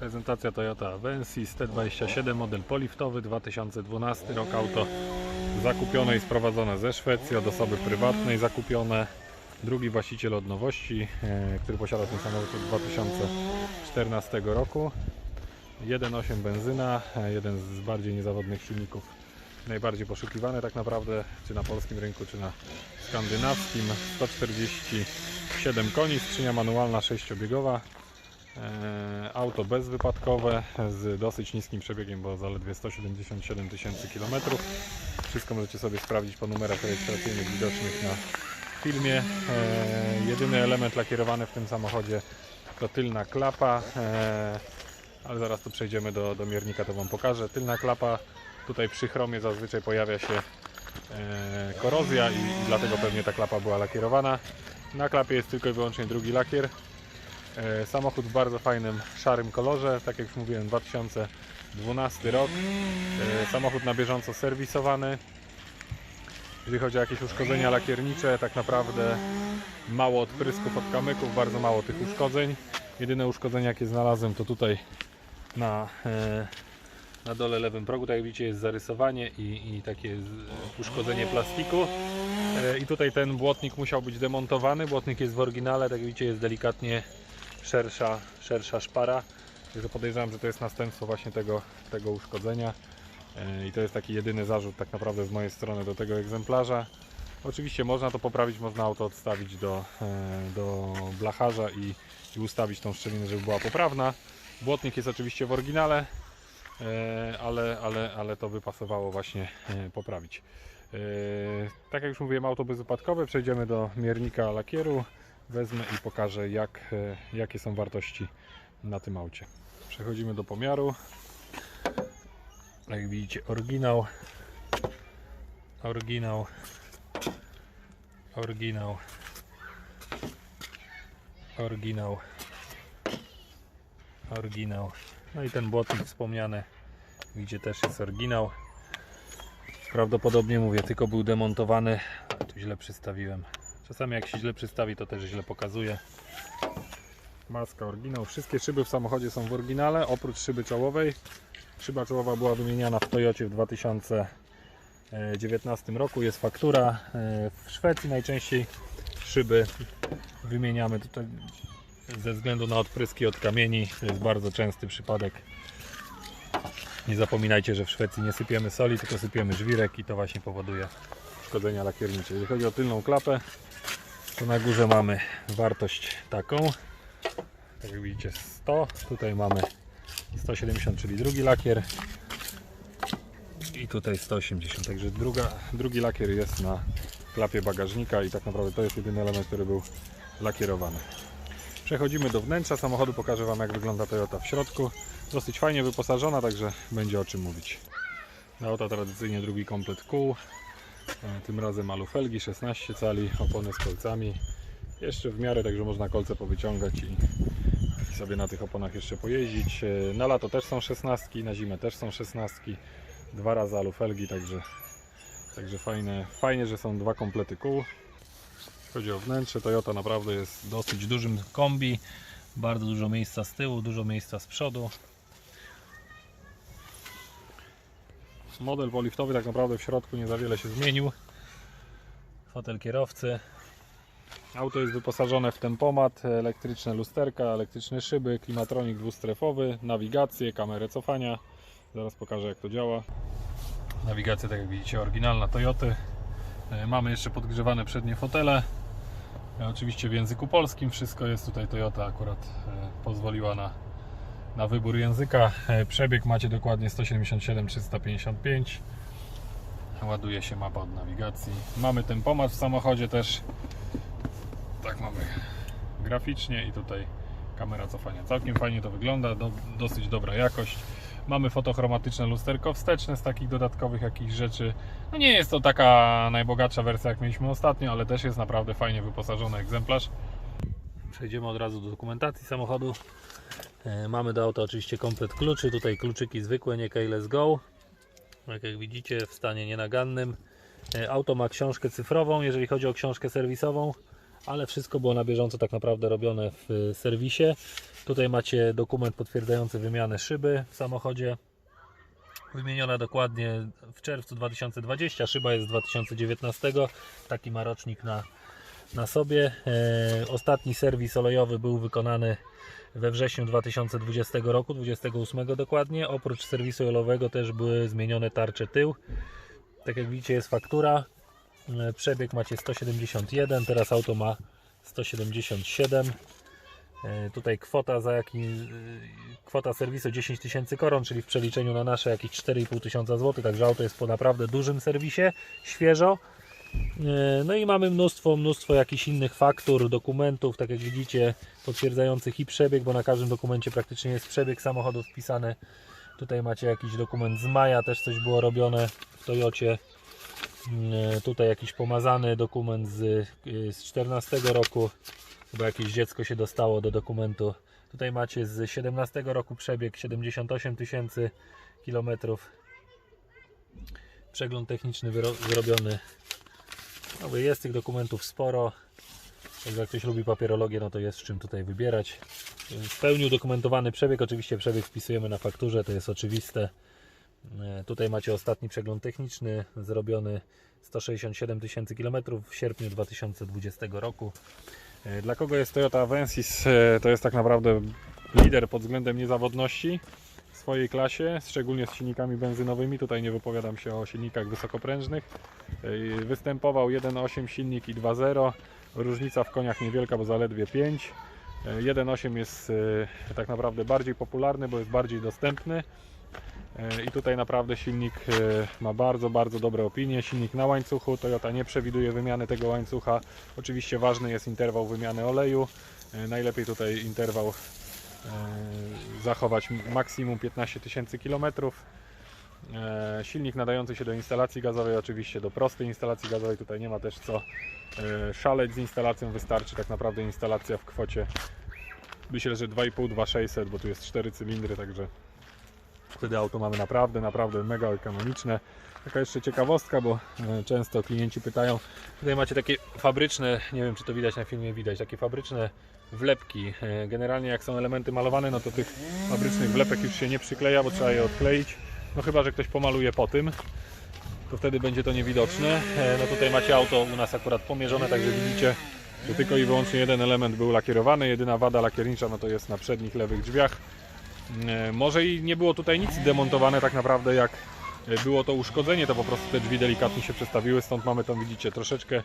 Prezentacja Toyota Avensis T27 model poliftowy 2012 rok auto. Zakupione i sprowadzone ze Szwecji od osoby prywatnej zakupione. Drugi właściciel od nowości e, który posiada ten samochód od 2014 roku. 1.8 benzyna e, jeden z bardziej niezawodnych silników. Najbardziej poszukiwany tak naprawdę czy na polskim rynku czy na skandynawskim. 147 koni skrzynia manualna sześciobiegowa Auto bezwypadkowe z dosyć niskim przebiegiem, bo zaledwie 177 tysięcy kilometrów. Wszystko możecie sobie sprawdzić po numerach rejestracyjnych widocznych na filmie. E, jedyny element lakierowany w tym samochodzie to tylna klapa, e, ale zaraz tu przejdziemy do, do miernika, to Wam pokażę. Tylna klapa, tutaj przy chromie zazwyczaj pojawia się e, korozja i, i dlatego pewnie ta klapa była lakierowana. Na klapie jest tylko i wyłącznie drugi lakier. E, Samochód w bardzo fajnym szarym kolorze, tak jak już mówiłem 2012 rok. E, Samochód na bieżąco serwisowany. Jeżeli chodzi o jakieś uszkodzenia lakiernicze, tak naprawdę mało odprysków od kamyków, bardzo mało tych uszkodzeń. Jedyne uszkodzenia jakie znalazłem to tutaj na, e, na dole lewym progu, tak jak widzicie jest zarysowanie i, i takie uszkodzenie plastiku. I tutaj ten błotnik musiał być demontowany. Błotnik jest w oryginale, tak jak widzicie jest delikatnie szersza, szersza szpara. Także podejrzewam, że to jest następstwo właśnie tego, tego uszkodzenia. E, I to jest taki jedyny zarzut tak naprawdę z mojej strony do tego egzemplarza. Oczywiście można to poprawić, można auto odstawić do, e, do blacharza i, i ustawić tą szczelinę, żeby była poprawna. Błotnik jest oczywiście w oryginale, e, ale, ale, ale to by pasowało właśnie poprawić. Tak jak już mówiłem, auto bezwypadkowe. Przejdziemy do miernika lakieru. Wezmę i pokażę, jak, e, jakie są wartości na tym aucie. Przechodzimy do pomiaru. Jak widzicie, oryginał, oryginał, oryginał, oryginał, oryginał. No i ten błotnik wspomniany, widzicie, też jest oryginał. Prawdopodobnie mówię, tylko był demontowany. Tu źle przystawiłem. Czasami jak się źle przystawi, to też źle pokazuje. Maska oryginał. Wszystkie szyby w samochodzie są w oryginale, oprócz szyby czołowej. Szyba czołowa była wymieniana w Toyocie w 2019 roku. Jest faktura. E, W Szwecji najczęściej szyby wymieniamy tutaj ze względu na odpryski od kamieni. To jest bardzo częsty przypadek. Nie zapominajcie, że w Szwecji nie sypiemy soli, tylko sypiemy żwirek i to właśnie powoduje uszkodzenia lakiernicze. Jeżeli chodzi o tylną klapę, to na górze mamy wartość taką. Tak jak widzicie 100. Tutaj mamy 170, czyli drugi lakier. I tutaj 180. Także druga, drugi lakier jest na klapie bagażnika i tak naprawdę to jest jedyny element, który był lakierowany. Przechodzimy do wnętrza samochodu, pokażę Wam jak wygląda Toyota w środku. Dosyć fajnie wyposażona, także będzie o czym mówić. Auto tradycyjnie drugi komplet kół. E, Tym razem alufelgi 16 cali, opony z kolcami. Jeszcze w miarę, także można kolce powyciągać i, sobie na tych oponach jeszcze pojeździć. E, Na lato też są 16, na zimę też są 16. Dwa razy alufelgi, także, także fajne, fajnie, że są dwa komplety kół. Jeśli chodzi o wnętrze, Toyota naprawdę jest dosyć dużym kombi. Bardzo dużo miejsca z tyłu, dużo miejsca z przodu. Model poliftowy tak naprawdę w środku nie za wiele się zmienił. Fotel kierowcy. Auto jest wyposażone w tempomat, elektryczne lusterka, elektryczne szyby, klimatronik dwustrefowy, nawigację, kamerę cofania. Zaraz pokażę jak to działa. Nawigacja tak jak widzicie oryginalna Toyoty. E, Mamy jeszcze podgrzewane przednie fotele. E, Oczywiście w języku polskim wszystko jest tutaj Toyota akurat e, pozwoliła na, na wybór języka. E, Przebieg macie dokładnie 177 355. Ładuje się mapa od nawigacji. Mamy tempomat w samochodzie też. Tak mamy graficznie i tutaj kamera cofania. Całkiem fajnie to wygląda, do, dosyć dobra jakość. Mamy fotochromatyczne lusterko wsteczne z takich dodatkowych jakichś rzeczy. No nie jest to taka najbogatsza wersja jak mieliśmy ostatnio, ale też jest naprawdę fajnie wyposażony egzemplarz. Przejdziemy od razu do dokumentacji samochodu. E, Mamy do auta oczywiście komplet kluczy, tutaj kluczyki zwykłe, nie Keyless Go. Tak jak widzicie w stanie nienagannym. E, Auto ma książkę cyfrową, jeżeli chodzi o książkę serwisową. ale wszystko było na bieżąco tak naprawdę robione w y, serwisie. Tutaj macie dokument potwierdzający wymianę szyby w samochodzie. Wymieniona dokładnie w czerwcu 2020, szyba jest z 2019, taki ma rocznik na, na sobie. E, ostatni serwis olejowy był wykonany we wrześniu 2020 roku, 28 dokładnie. Oprócz serwisu olejowego też były zmienione tarcze tył. Tak jak widzicie jest faktura. E, Przebieg macie 171, teraz auto ma 177. E, Tutaj kwota za jaki, kwota serwisu 10 tysięcy koron, czyli w przeliczeniu na nasze jakieś 4,5 tysiąca złotych, także auto jest po naprawdę dużym serwisie, świeżo. E, No i mamy mnóstwo, mnóstwo jakichś innych faktur, dokumentów, tak jak widzicie, potwierdzających i przebieg, bo na każdym dokumencie praktycznie jest przebieg samochodu wpisany. Tutaj macie jakiś dokument z maja, też coś było robione w Toyocie. E, Tutaj jakiś pomazany dokument z, e, z 14 roku, chyba jakieś dziecko się dostało do dokumentu. Tutaj macie z 17 roku przebieg 78 tysięcy kilometrów. Przegląd techniczny wyro-. No, jest tych dokumentów sporo. Jak ktoś lubi papierologię, no to jest czym tutaj wybierać. W pełni udokumentowany przebieg, oczywiście przebieg wpisujemy na fakturze, to jest oczywiste. E, Tutaj macie ostatni przegląd techniczny, zrobiony 167 tysięcy kilometrów w sierpniu 2020 roku. E, Dla kogo jest Toyota Avensis? E, To jest tak naprawdę lider pod względem niezawodności swojej klasie, szczególnie z silnikami benzynowymi. Tutaj nie wypowiadam się o silnikach wysokoprężnych. E, Występował 1.8 silnik i 2.0. Różnica w koniach niewielka, bo zaledwie 5. E, 1.8 jest e, tak naprawdę bardziej popularny, bo jest bardziej dostępny. I tutaj naprawdę silnik ma bardzo, bardzo dobre opinie. Silnik na łańcuchu. Toyota nie przewiduje wymiany tego łańcucha. Oczywiście ważny jest interwał wymiany oleju. Najlepiej tutaj interwał zachować maksimum 15 tysięcy kilometrów. E, Silnik nadający się do instalacji gazowej, oczywiście do prostej instalacji gazowej. Tutaj nie ma też co e, szaleć z instalacją. Wystarczy tak naprawdę instalacja w kwocie myślę, że 2,5, 2,600, bo tu jest 4 cylindry, także Wtedy auto mamy naprawdę, naprawdę mega ekonomiczne. Taka jeszcze ciekawostka, bo e, często klienci pytają, tutaj macie takie fabryczne, nie wiem czy to widać na filmie, widać, takie fabryczne wlepki. E, Generalnie jak są elementy malowane, no to tych fabrycznych wlepek już się nie przykleja, bo trzeba je odkleić. No chyba, że ktoś pomaluje po tym, to wtedy będzie to niewidoczne. E, No tutaj macie auto u nas akurat pomierzone, także widzicie, że tylko i wyłącznie jeden element był lakierowany. Jedyna wada lakiernicza no to jest na przednich lewych drzwiach. E, Może i nie było tutaj nic demontowane tak naprawdę jak było to uszkodzenie, to po prostu te drzwi delikatnie się przestawiły, stąd mamy tą widzicie troszeczkę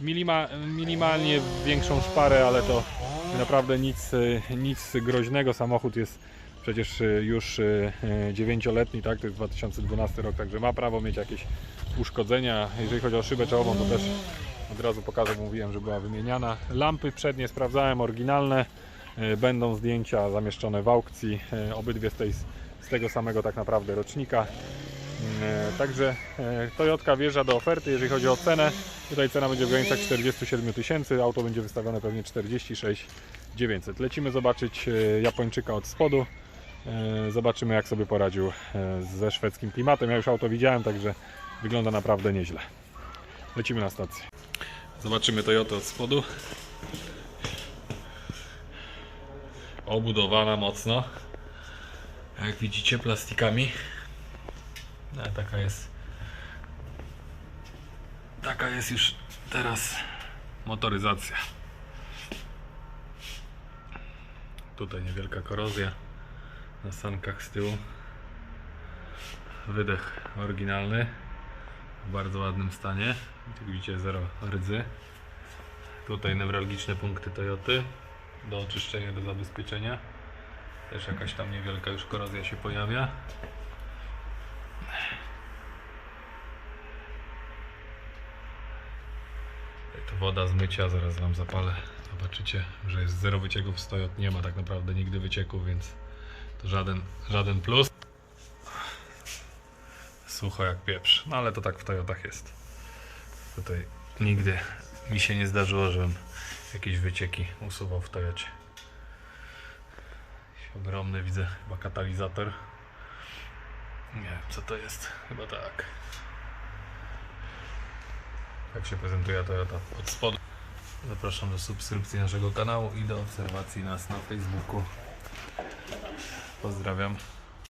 minima, minimalnie większą szparę, ale to naprawdę nic, e, nic groźnego. Samochód jest przecież e, już 9-letni, tak? To jest 2012 rok, także ma prawo mieć jakieś uszkodzenia. Jeżeli chodzi o szybę czołową, to też od razu pokażę, mówiłem, że była wymieniana. Lampy przednie sprawdzałem, oryginalne. E, Będą zdjęcia zamieszczone w aukcji, e, obydwie z, tej, z tego samego tak naprawdę rocznika. E, Także e, Toyotka wjeżdża do oferty, jeżeli chodzi o cenę. Tutaj cena będzie w granicach 47 tysięcy, auto będzie wystawione pewnie 46 900. Lecimy zobaczyć e, Japończyka od spodu. Zobaczymy jak sobie poradził ze szwedzkim klimatem. Ja już auto widziałem, także wygląda naprawdę nieźle. Lecimy na stację. Zobaczymy Toyotę od spodu. obudowana mocno. Jak widzicie, plastikami. No, taka jest. Taka jest już teraz motoryzacja. Tutaj niewielka korozja na sankach z tyłu. Wydech oryginalny w bardzo ładnym stanie. Jak widzicie, zero rdzy. Tutaj newralgiczne punkty Toyoty do oczyszczenia, do zabezpieczenia. Też jakaś tam niewielka już korozja się pojawia. To woda z mycia, zaraz Wam zapalę. Zobaczycie, że jest zero wycieków z Toyot. Nie ma tak naprawdę nigdy wycieków, więc to żaden, żaden plus. Sucho jak pieprz, no ale to tak w Toyotach jest. Tutaj nigdy mi się nie zdarzyło, żebym jakieś wycieki usuwał w Toyocie. Ogromny widzę chyba katalizator. Nie wiem co to jest, chyba tak. Tak się prezentuje Toyota od spodu. Zapraszam do subskrypcji naszego kanału i do obserwacji nas na Facebooku. Pozdrawiam.